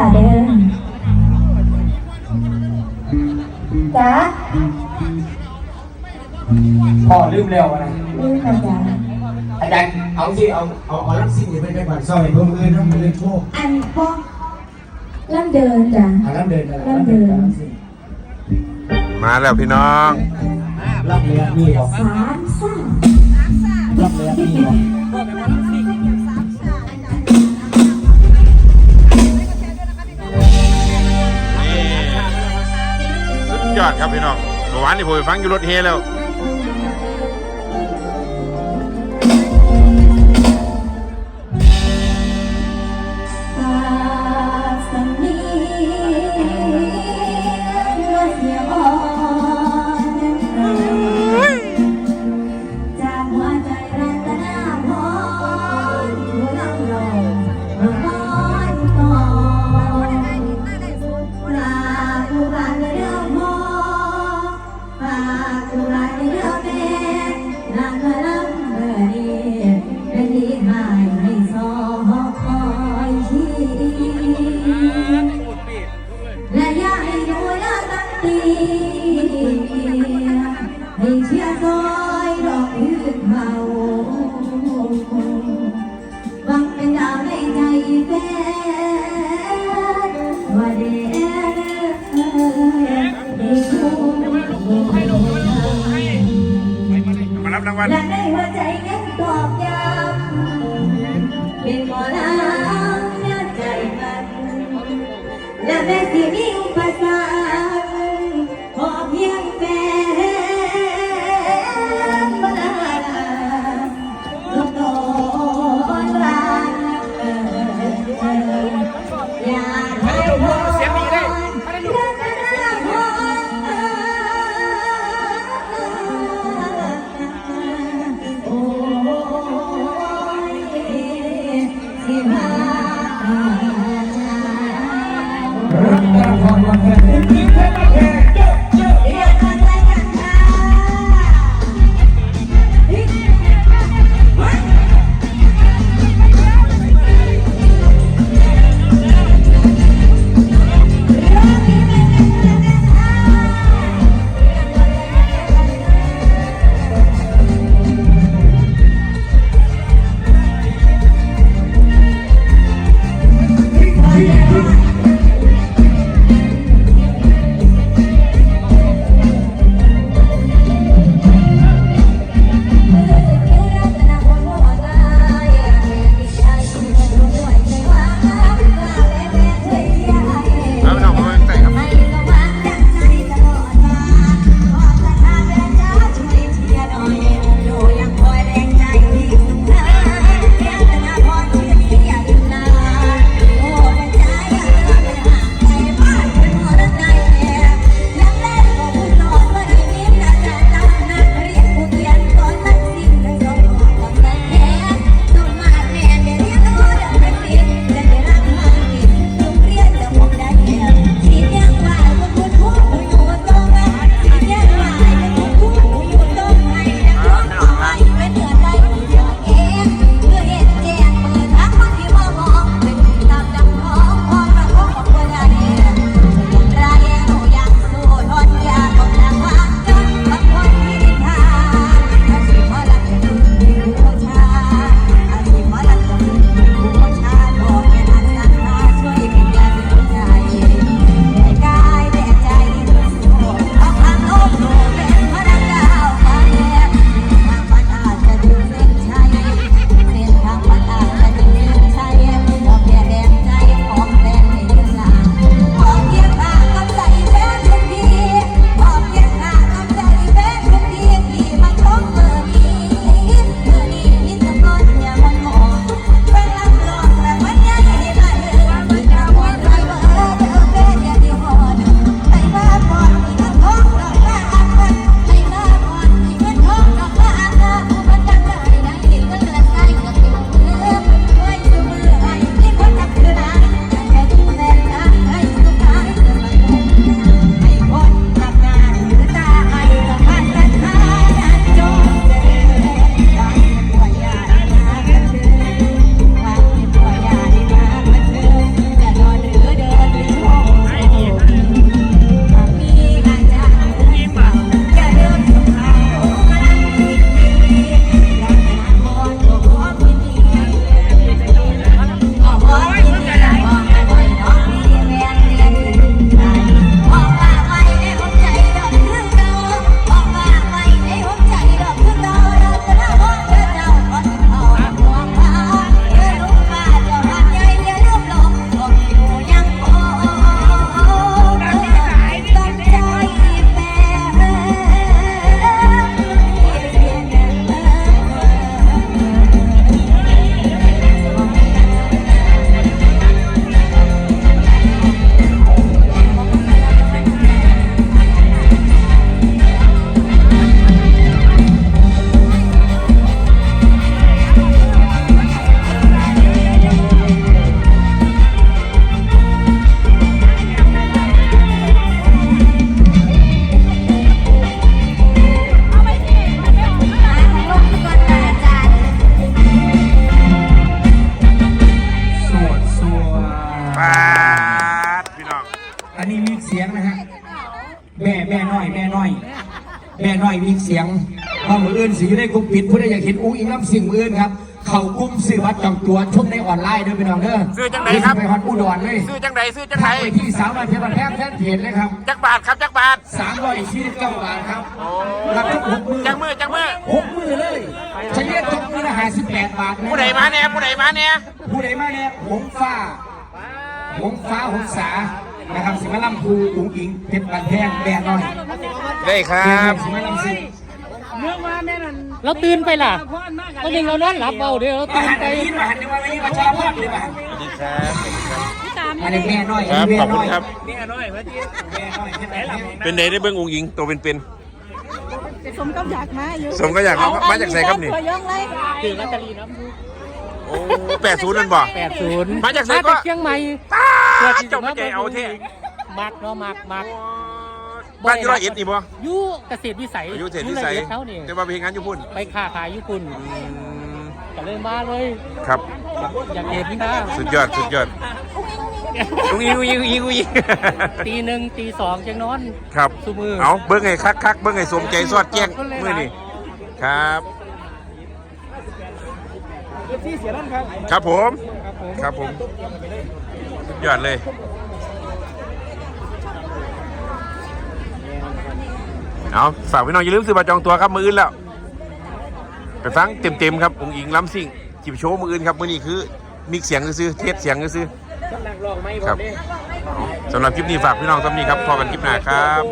ค่ะเด้อจ้าพ่อลืมแล้วนะลืมค่ะจ้าอาจารย์เอาสิเอาเอาเอาลักซิ่งไปไปก่อนซอยเพิ่มเงินน้ำเงินโชคอันพ่อลำเดินจ้าอาน้ำเดินลำเดิน มาแล้วพี่น้องรับเรือมีหรอสามสามรับเรือมีหรอ ยอดครับพี่น้องเมื่อวานนี่ผมไปฟังอยู่รถเฮแล้ว ตีให้เชียร์ซอยดอกยืดเบาหวังเป็นดาวในใจแฟนว่าเด็กได้คู่มารับรางวัลและในหัวใจยังตอบย้ำเป็นหมอลำเนื้อใจมันและแม้สิมีอุปสรรค แม่แม่น้อย แม่น้อย แม่น้อยมีเสียงพอมืออื่นสีได้กลุ่มปิดผู้ใดอยากเห็นอุ้งอิงรับสิ่งมืออื่นครับ เขากลุ้มซื้อวัดจองตัวชมในออนไลน์ด้วยพี่น้องเด้อซื้อจังไหนครับ ไปฮอดอุดรเลยซื้อจังใดซื้อจังไหนทางไปที่สาวน้อยเพชรบ้านแพงแฟนเพจเลยครับจักบาทครับจักบาทสามร้อยสี่สิบเก้าบาทครับรับทุกหกมือจักมือจักมือหกมือเลยเฉลี่ยตกมือละห้าสิบแปดบาทนะผู้ใดมาเนี่ยผู้ใดมาเนี่ยผู้ใดมาเนี่ยหงฟ้าหงฟ้าหงสา นะครับสิมาลำพูอุ๋งอิงเพชรบ้านแพงแม่น้อยได้ครัครับบสิมาลำซิงเราตื่นไปล่ะตอนนี้เรานอนหลับเบาเดี๋ยวเรามาตื่นหันไปไปยินมาหันไปว่าไม่ยินมาชาพอดเลยมาสวัสดีครับอันนี้แม่น้อยครับแม่ขอบคุน้ณอยครับแม่น้อยเพชรบ้านแพงเป็นไดได้เบิ้งองค์หญิงตัวเป็นสมกับอยากมาอยู่ๆสมก็อยากมามาจากไหนครับนี่เผื่อย่องเลยตื่นลอตเตอรี่น้ำดูโอ้แปดศูนย์นั่นบ่แปดศูนย์มาจากไหนก็มาจากเชียงใหม่ป้าเพื่อที่เจ้าไม่ใจเอาเท่ มักเนาะมักมักบ้านที่ร้อยเอ็ดนี่บ่อยู่เกษตรวิสัยอายุเศษที่ใสอยู่ละเอียดเขานี่แต่ว่าไปเฮ็ดงานอยู่พุ่นไปค้าขายญี่ปุ่นอืมก็เลยมาเลย ครับ อยากเห็นนะสุดยอดสุดยอดอุ้งอิงอุ้งอิงอุ้งอิงอุ้งอิงตีหนึ่งตีสองจังนอน ครับซุมือ เอาเบิ้งไงคักคักๆเบิ้งไงสมใจสอดแจ้งมือนี่ครับ ครับผม ครับผมสุด ยอดเลย เอาฝากพี่น้องอย่าลืมซื้อบัตรจองตัวครับ มืออื่นแล้ว ไปฟังเต็มๆครับองค์อิงล้ำซิ่งจิบโชว์มืออื่นครับ มือนี้คือมิกเสียงซื้อเทสเสียงซื้อครับสำหรับคลิปนี้ฝากพี่น้องสำนีครับพอกันคลิปหน้าครับ